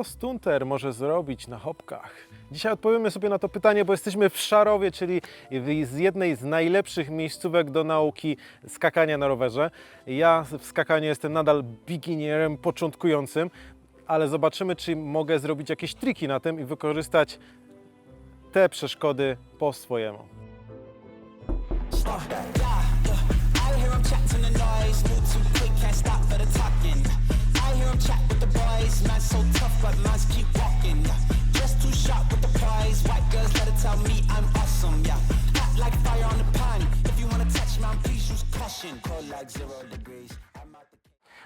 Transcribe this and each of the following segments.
Co stunter może zrobić na hopkach? Dzisiaj odpowiemy sobie na to pytanie, bo jesteśmy w Szarowie, czyli z jednej z najlepszych miejscówek do nauki skakania na rowerze. Ja w skakaniu jestem nadal beginnerem, początkującym, ale zobaczymy, czy mogę zrobić jakieś triki na tym i wykorzystać te przeszkody po swojemu. I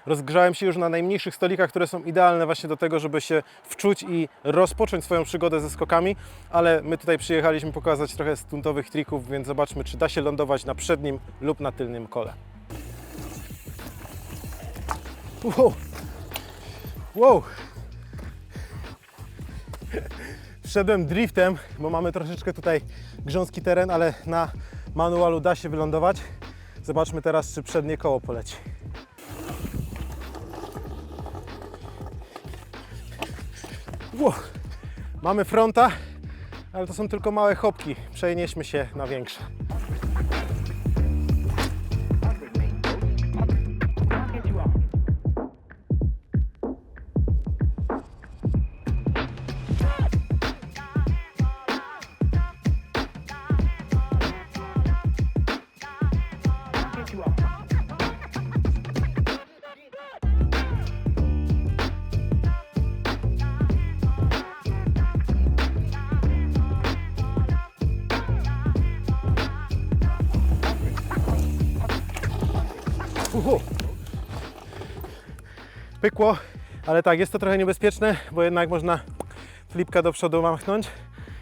Rozgrzałem się już na najmniejszych stolikach, które są idealne właśnie do tego, żeby się wczuć i rozpocząć swoją przygodę ze skokami, ale my tutaj przyjechaliśmy pokazać trochę stuntowych trików, więc zobaczmy, czy da się lądować na przednim lub na tylnym kole. Wow! Wow! Wszedłem driftem, bo mamy troszeczkę tutaj grząski teren, ale na manualu da się wylądować. Zobaczmy teraz, czy przednie koło poleci. Mamy fronta, ale to są tylko małe chopki. Przenieśmy się na większe. Uhu. Pykło, ale tak, jest to trochę niebezpieczne, bo jednak można flipka do przodu machnąć,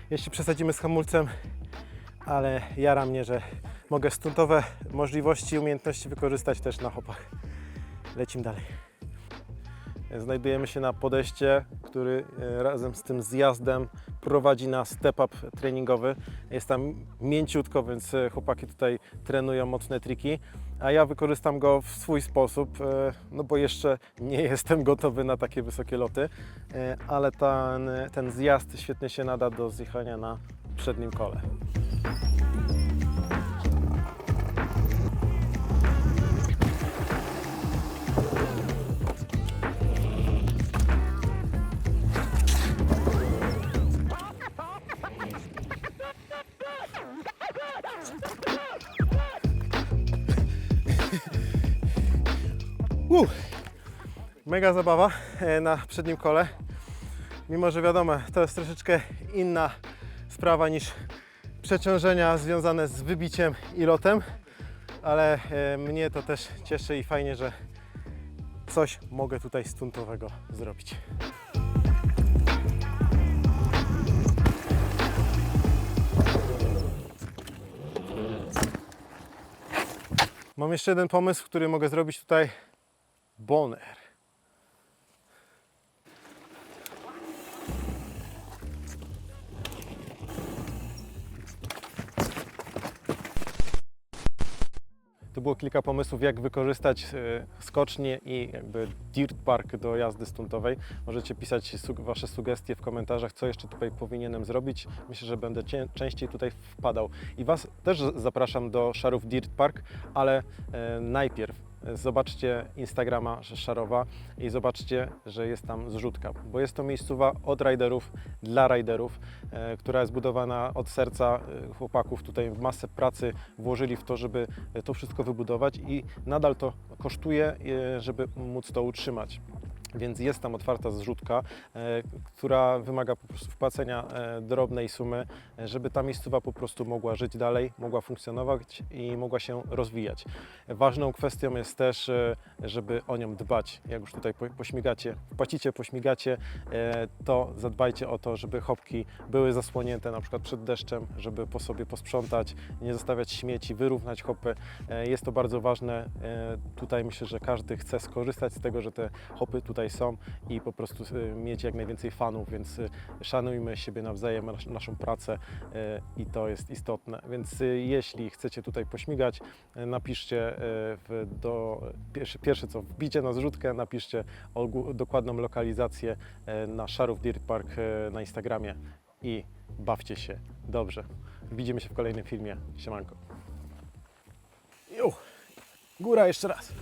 jeśli przesadzimy z hamulcem, ale jara mnie, że mogę stuntowe możliwości i umiejętności wykorzystać też na hopach. Lecimy dalej. Znajdujemy się na podejście, który e, razem z tym zjazdem prowadzi na step-up treningowy. Jest tam mięciutko, więc e, chłopaki tutaj trenują mocne triki, a ja wykorzystam go w swój sposób, e, no bo jeszcze nie jestem gotowy na takie wysokie loty, ale ten, ten zjazd świetnie się nada do zjechania na przednim kole. Uh, mega zabawa e, na przednim kole. Mimo, że wiadomo, to jest troszeczkę inna sprawa niż przeciążenia związane z wybiciem i lotem, ale e, mnie to też cieszy i fajnie, że coś mogę tutaj stuntowego zrobić. Mam jeszcze jeden pomysł, który mogę zrobić tutaj. Boner. To było kilka pomysłów, jak wykorzystać e, skocznie i jakby dirt park do jazdy stuntowej. Możecie pisać Wasze sugestie w komentarzach, co jeszcze tutaj powinienem zrobić. Myślę, że będę częściej tutaj wpadał. I Was też zapraszam do Szarów Dirt Park, ale e, najpierw zobaczcie Instagrama Szarowa i zobaczcie, że jest tam zrzutka, bo jest to miejscowa od riderów dla riderów, e, która jest budowana od serca e, chłopaków. Tutaj masę pracy włożyli w to, żeby to wszystko wybudować i nadal to kosztuje, e, żeby móc to utrzymać. Więc jest tam otwarta zrzutka, e, która wymaga po prostu wpłacenia e, drobnej sumy, e, żeby ta miejscowa po prostu mogła żyć dalej, mogła funkcjonować i mogła się rozwijać. Ważną kwestią jest też, żeby o nią dbać. Jak już tutaj po- pośmigacie, wpłacicie, pośmigacie, to zadbajcie o to, żeby chopki były zasłonięte na przykład przed deszczem, żeby po sobie posprzątać, nie zostawiać śmieci, wyrównać hopy. Jest to bardzo ważne. Tutaj myślę, że każdy chce skorzystać z tego, że te hopy tutaj tutaj są i po prostu y, mieć jak najwięcej fanów, więc y, szanujmy siebie nawzajem, nas- naszą pracę y, i to jest istotne. Więc jeśli chcecie tutaj pośmigać, napiszcie w, do, pierwsze, co, wbicie na zrzutkę, napiszcie dokładną lokalizację na Szarów Dirt Park na Instagramie i bawcie się dobrze. Widzimy się w kolejnym filmie. Siemanko. Jo. Góra jeszcze raz.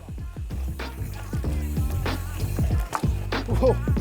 Uhu.